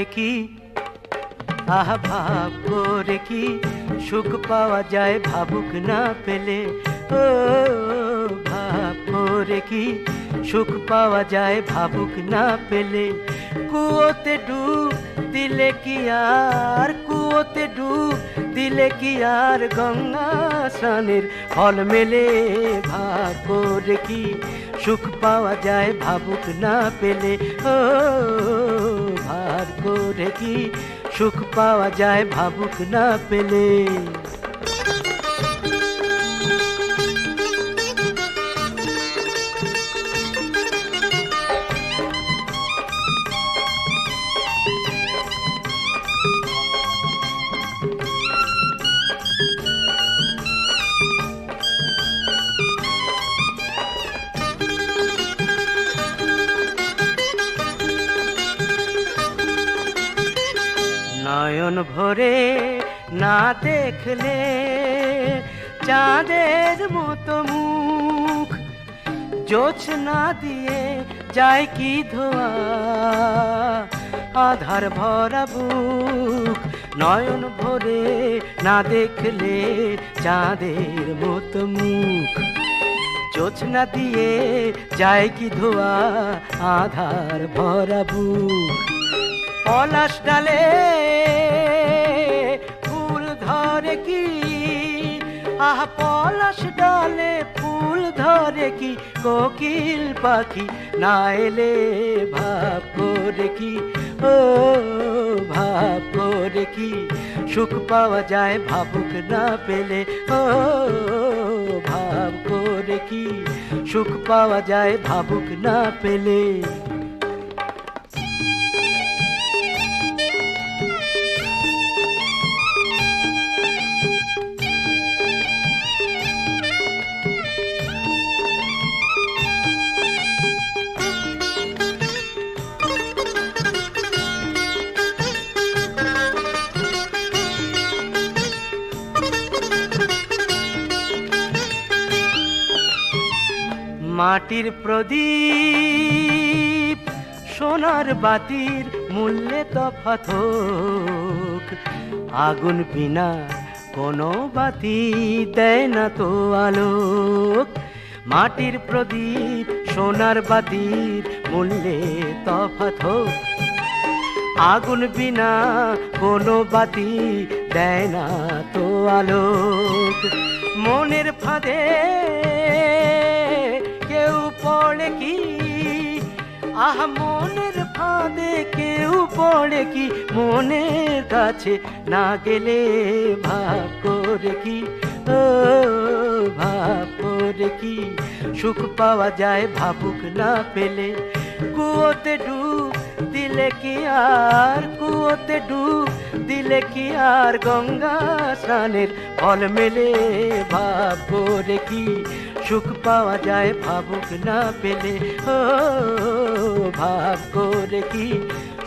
করে কি আহা, ভাব করে কি সুখ পাওয়া যায় ভাবুক না পেলে? ও, ভাব করে কি সুখ পাওয়া যায় ভাবুক না পেলে? কুয়োতে ডুব দিলে কি আর, কুয়োতে ডুব দিলে কি আর গঙ্গা স্নানের ফল মেলে? ভাব করে কি সুখ পাওয়া যায় ভাবুক না পেলে? ও করে কি সুখ পাওয়া যায় ভাবুক না পেলে। ভরে না দেখলে চাঁদের মতো মুখ। জোছনা দিয়ে যায় কি ধোয়া? আধার ভরা বুক, নয়ন ভরে না দেখলে চাঁদের মতো মুখ। জোছনা দিয়ে যায় কি ধোয়া? আধার ভরা বুক। পলাশ ডালে আহ, পলাশ ডালে ফুল ধরে কি কোকিল পাখি? না এলে ভাব করে কি? ও, ভাব করে কি? সুখ পাওয়া যায় ভাবুক না পেলে। ও, ভাব করে কি? সুখ পাওয়া যায় ভাবুক না পেলে। মাটির প্রদীপ, সোনার বাতির মূল্যে তফাত। আগুন বিনা কোনো বাতি দেয় না তো আলোক মাটির প্রদীপ, সোনার বাতির মূল্যে তফাত। আগুন বিনা কোনো বাতি দেয় না তো আলোক মনের ফাঁদে পড়ে কি? আহ, মনের ফাঁদে কেউ পড়ে কি? মনের কাছে না গেলে ভাব করে কি? ও, ভাব করে কি? সুখ পাওয়া যায় ভাবুক না পেলে। কুয়োতে ডুব দিলে কি আর? কুয়োতে ডুব দিলে কি আর? গঙ্গা স্নানের ফল মেলে ভাব করে কি? সুখ পাওয়া যায় ভাবুক না পেলে ও ভাব করে কি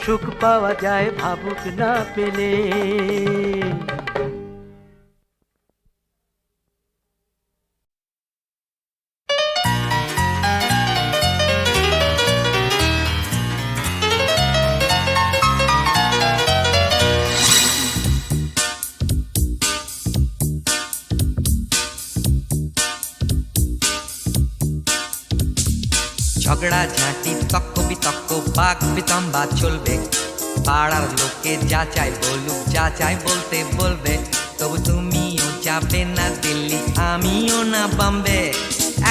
সুখ পাওয়া যায় ভাবুক না পেলে ঝগড়া ঝাঁটি, তক্ক বিতক্ক বাক বিতম্বা চলবে। পাড়ার লোকে যা চাই বলুক, যা চাই বলতে বলবে। তবু তুমিও যাবে না দিল্লি, আমিও না বম্বে।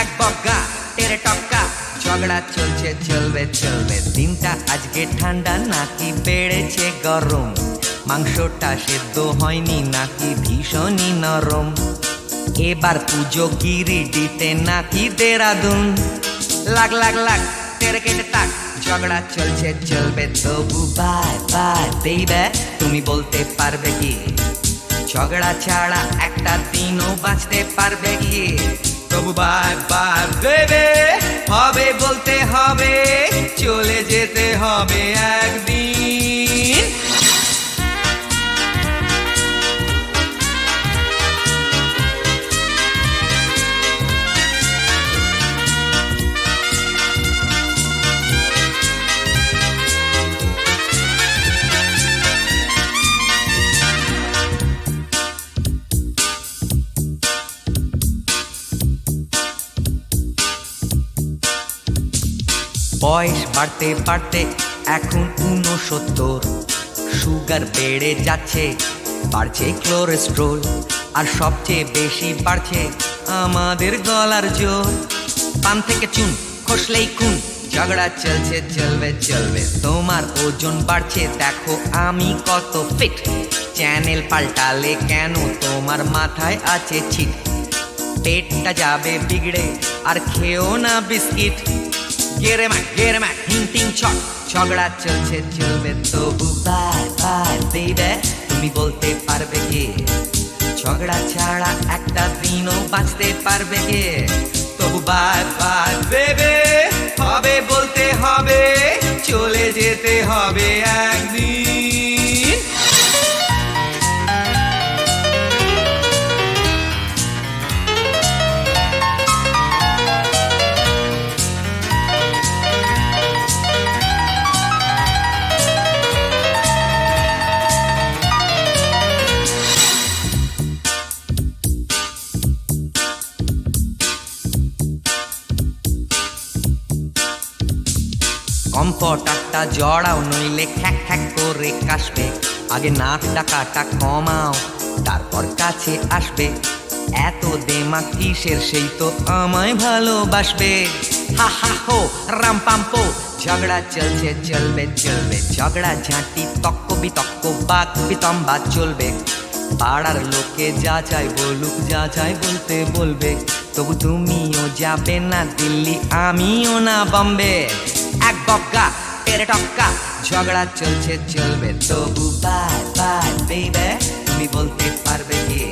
এক বগা টেরে টক্কা, ঝগড়া চলছে, চলবে চলবে। দিনটা আজকে ঠান্ডা, নাকি বেড়েছে গরম? মাংসটা সেদ্ধ হয়নি, নাকি ভীষণই নরম? এবার পুজো গিরিডিতে নাকি দেরাদুন। লাগ লাগ লাগ তেরে কেটে তাক। ঝগড়া চলছে, চলবে, তবু বাই বাই বেইবে তুমি বলতে পারবে কি? ঝগড়া ছাড়া একটা দিনও বাঁচতে পারবে কি? তবু বাই বাই বেবে হবে বলতে হবে, চলে যেতে হবে একদিন। বয়স বাড়তে বাড়তে এখন উনসত্তর সুগার বেড়ে যাচ্ছে, বাড়ছে ক্লোরেস্ট্রল আর সবচেয়ে বেশি বাড়ছে আমাদের গলার জোর। পান থেকে চুন, খসলেই খুন, ঝগড়া চলছে, চলবে চলবে। তোমার ওজন বাড়ছে, দেখো আমি কত ফিট চ্যানেল পাল্টালে কেন তোমার মাথায় আছে ছিট? পেটটা যাবে বিগড়ে, আর খেও না বিস্কিট। গেরে মা গেরে মা টিং ঝগড়া চলছে, চলবে তবু। তুমি বলতে পারবে কে? ঝগড়া ছাড়া একটা দিনও বাঁচতে পারবে কে? তবু বাই বেবে হবে বলতে হবে, চলে যেতে হবে একদিন। জড়াও নইলে খ্যাক খ্যাক করে কাশবে। আগে নাক টাকাটা কমাও, তারপর কাছে আসবে। এত দেমা কিসের সেই তো আমায় ভালোবাসবে। হা হা, হো, রাম পাম্পো ঝগড়া চলছে, চলবে চলবে। ঝগড়া ঝাঁটি তক্ক বিতক্ক, বাক বিতম্বা চলবে। পাড়ার লোকে যা চাই বলুক, যা চাই বলতে বলবে। তবু তুমিও যাবে না দিল্লি, আমিও না বম্বে। এক বক্কা টক্কা ঝগড়া চলছে, চলবে। তবু বাই বাই বেবে তুমি বলতে পারবে কে?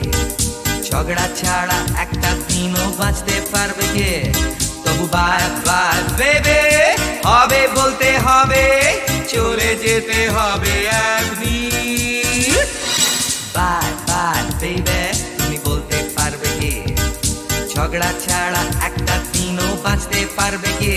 ঝগড়া ছাড়া একটা দিনও বাঁচতে পারবে কে? তবু বাই বাই বেবে হবে বলতে হবে, চলে যেতে হবে একদিন বাই বাই বেবে তুমি বলতে পারবে কে? ঝগড়া ছাড়া একটা দিনও বাঁচতে পারবে কে?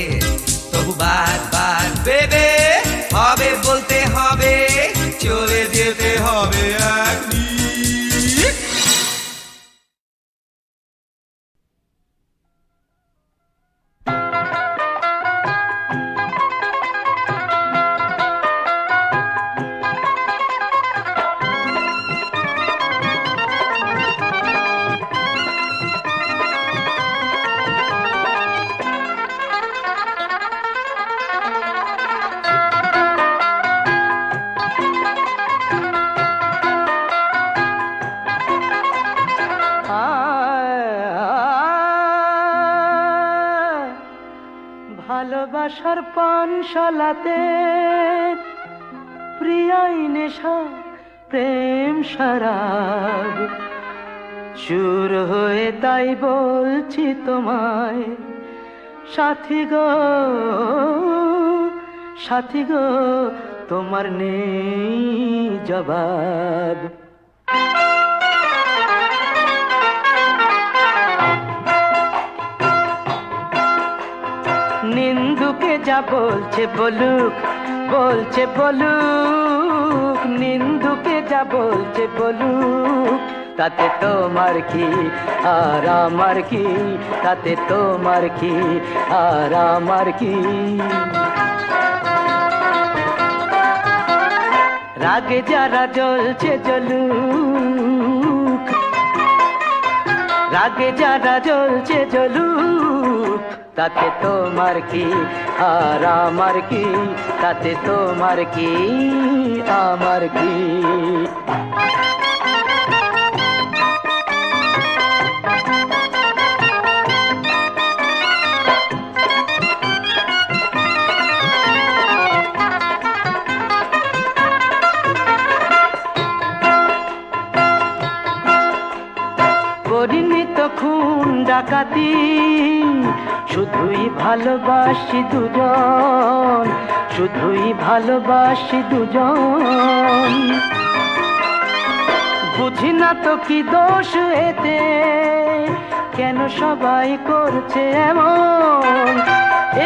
ভালোবাসার পানশালাতে প্রিয়াই নেশা, প্রেম শরাব। চুর হয়ে তাই বলছি তোমায়, সাথী গো সাথী গো, তোমার নেই জবাব। যা বলছে বলুক বলছে বলুক, নিন্দুকে যা বলছে বলুক, তাতে তোমার কি আর আমার কি? তাতে তোমার কি আর আমার কি? রাগে যারা জ্বলছে জ্বলুক, রাগে যারা জ্বলছে জ্বলুক, তাতে তোমার কি আর আমার কি? তাতে তোমার কি? আমার কি? ডাকাতি, শুধুই ভালোবাসি দুজন, শুধুই ভালোবাসি দুজন। বুঝি না তো কি দোষ এতে, কেন সবাই করছে এমন?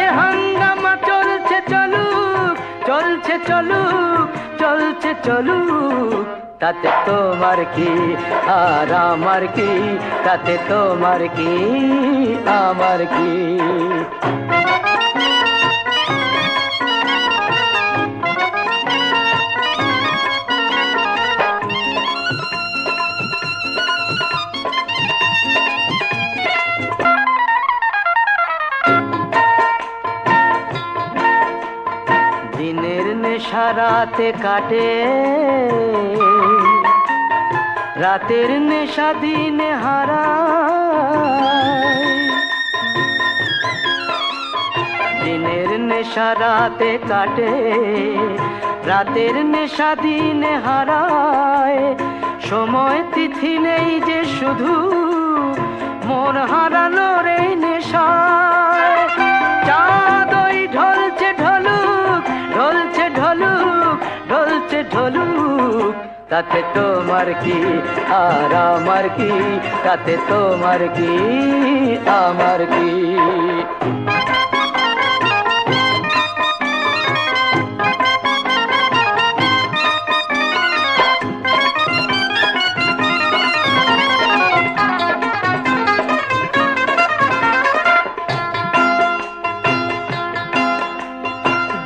এ হাঙ্গামা চলছে চলুক চলছে চলুক চলছে চলুক তাতে তোমার কি আর আমার কি? তাতে তোমার কি আমার কি? দিনের নেশা রাতে কাটে। রাতের নেশা দিনে হারায়। দিনের নেশা রাতে কাটে, রাতের নেশা দিনে হারায়। সময় তিথি নেই যে শুধু মন হারানোর এই নেশায়। ঢলছে ঢলুক ঢলছে ঢলুক ঢলছে ঢলুক। তাতে তোমার কি আর আমার কি? তাতে তোমার কি আমার কি?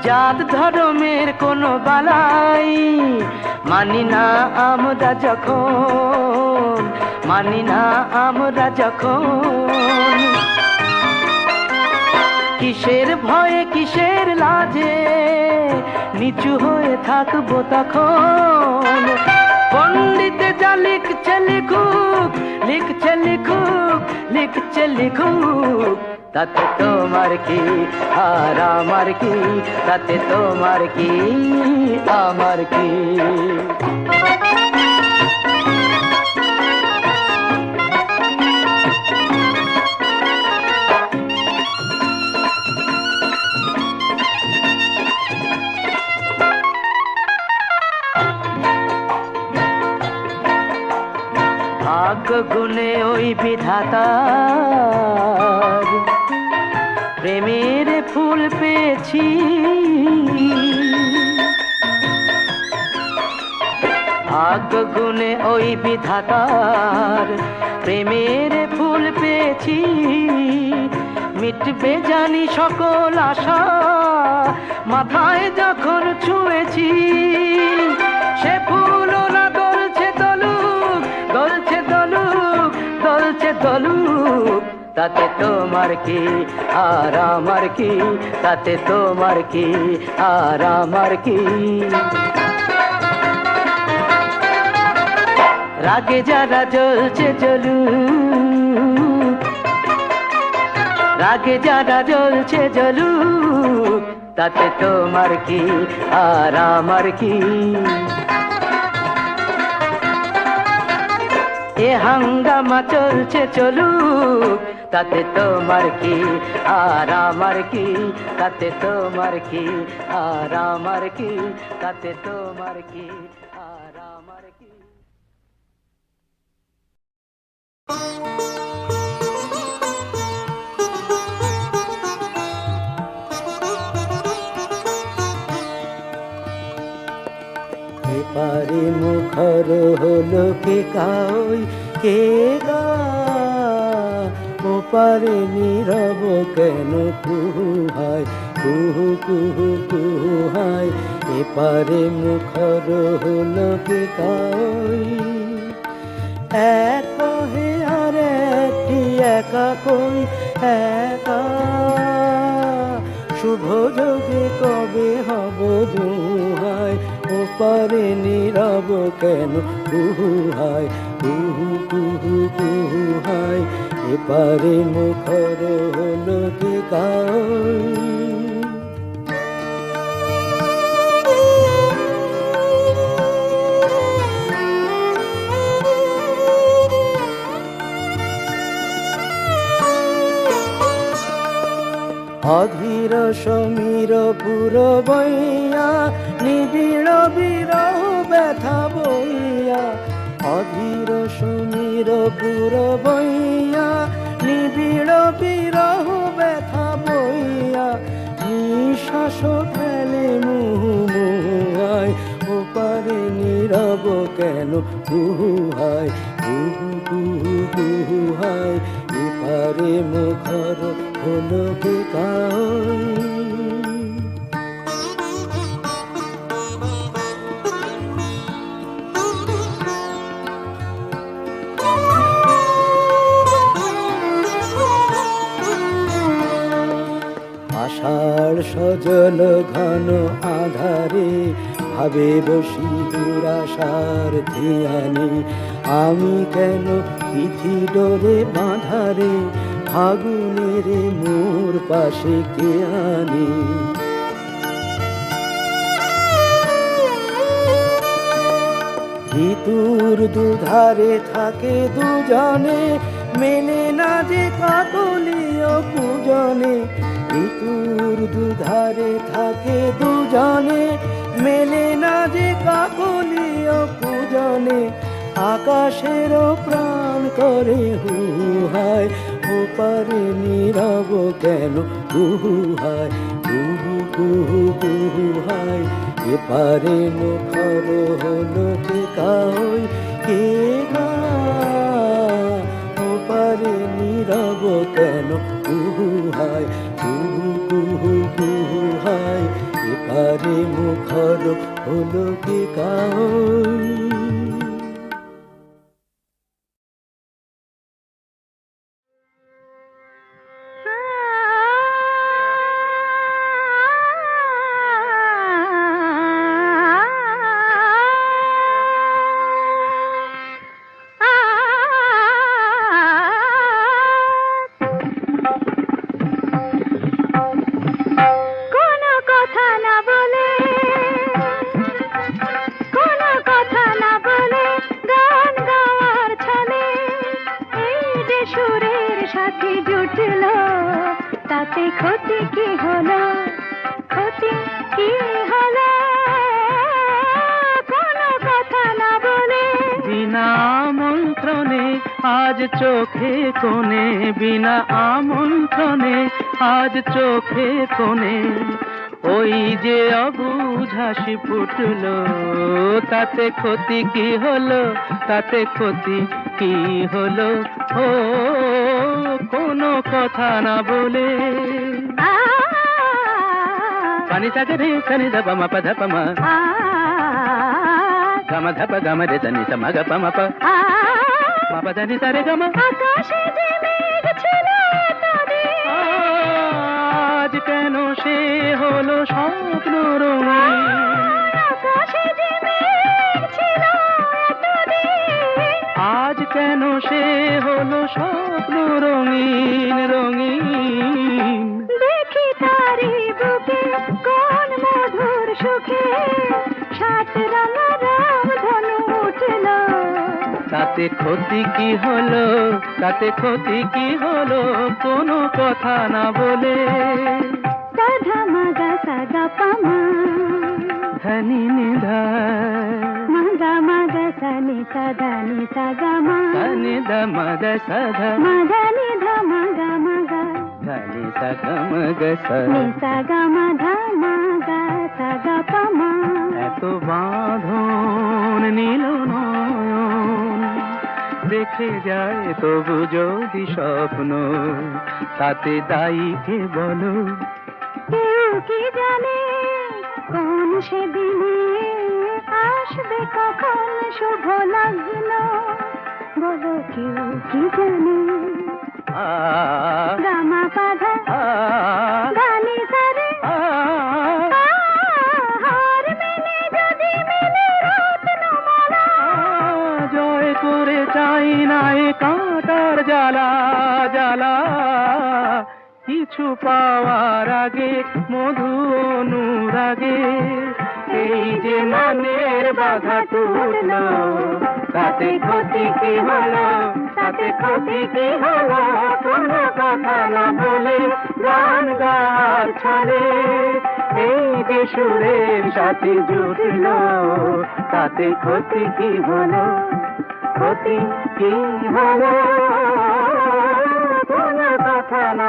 জাত ধর্মের কোনো বালাই মানি না আমরা যখন, মানি না আমরা যখন। কিসের ভয়ে, কিসের লাজে নিচু হয়ে থাকব তখন? পণ্ডিতে যা লিখছে লিখুক লিখছে লিখুক লিখছে লিখুক। তাতে তোমার কি আর আমার কি? তাতে তোমার কি আমার কি? ভাগ্য গুণে ওই বিধাতার প্রেমের ফুল পেয়েছি। ভাগ্য ওই বিধাতার প্রেমের ফুল পেয়েছি। মিটবে জানি সকল আশা, মাথায় যখন ছুঁয়েছি। সে ফুল না দলছে দলুক দলছে দলুক দলছে দলুক তাতে তোমার কি, আর আমার কি? তাতে তোমার কি, আর আমার কি? রাগে যারা জ্বলছে জ্বলুক, রাগে যারা জ্বলছে জ্বলুক, তাতে তোমার কি, আর আমার কি? এ হাঙ্গামা চলছে চলুক, তাতে তোমার কি আর আমার কি? তাতে তোমার কি আর আমার কি? তাতে তোমার কি আর আমার কি? এপারে মুখর হলো কে কাই কে গা? ওপারে নীরব কেন? কুহু হায়, কুহু কুহু কুহু হায় এপারে মুখর হলো কে কাই এক হে আর একটি একা কই? একা। শুভ যোগে কবে হব দুহায় ওপারে নীরব কেন? কুহু হায় কুহু কুহু কুহু হায় এপারে মুখর হলো কে কাই অধীর সমীর পুর বইয়া নিবিড় বিরহ ব্যথা বইয়া, অধীর সমীর পুর বইয়া, নিবিড় বিরহ ব্যথা বইয়া, নিঃশ্বাস ফেলে মুহুয়ায় ওপারে নীরব কেন কুহুহায় কুহু কুহু কুহুহায় এপারে মুখর হলো বেকার সজল ঘন আধারে ভাবে বসি দুরাশার ধিয়ানে। আমি কেন পিথি ডোরে বাঁধারে, ফাগুনের মোর পাশে কে আনে? ভিতুর দুধারে থাকে দুজনে, মেলে না যে কাকলীয় পূজনে। ভিতুর দুধারে থাকে দুজনে, মেলে না যে কাকলীয় পূজনে আকাশের প্রাণ করে হুহায় ওপারে নীরব কেন হুহায় কুহু কুহু কুহু হায়, এপারে মুখর হলো টেকাই ঘর হলো কি তাতে ক্ষতি কি হলো? ক্ষতি কি হলো? কোনো কথা না বলে বিনা আমন্ত্রণে, আজ চোখে কোণে, বিনা আমন্ত্রণে, আজ চোখে কোণে। ওই যে অবুঝ হাসি ফুটল, তাতে ক্ষতি কি হলো? তাতে ক্ষতি কি হলো? ও, কোনো কথা না বলে গম রে সানি সম গ প ম প আ মা পা ধানি সা রে গম আকাশে যে মেঘ ছিল এতদিন আজ কেন সে হলো স্বপ্ন আজ কেন সে হলো স্বপ্ন রঙিন রঙিন তাতে ক্ষতি কি হলো? তাতে ক্ষতি কি হলো? কোনো কথা না বলে। সাধা মাগা সাগা পামা। ধনি নিধা। মাগা মাগা সানি সাদা নি সাগা মা। ধনি দ মদ সধ। মাগা নি ধা মাগা মাগা। ধনি সগম গ স নি সাগা মা নীল নয়ন। দেখে যায় তবু যদি স্বপ্ন তাতে দায়ী কে বলো? কি জানে কোন সেদিনে আসবে কখন শুভ লগ্ন বলো কেউ কি জানে? গামা পাধা কিছু পাওয়ার আগে, মধু অনুরাগে। এই যে মনের বাধা টুটলো তাতে ক্ষতি কি হলো? তাতে ক্ষতি কি হলো? কোনো কথা না বলে গান গার ছলে। এই যে সুরের সাথে জুটলো, তাতে ক্ষতি কি হলো? ক্ষতি কি হলো? কোনো কথা না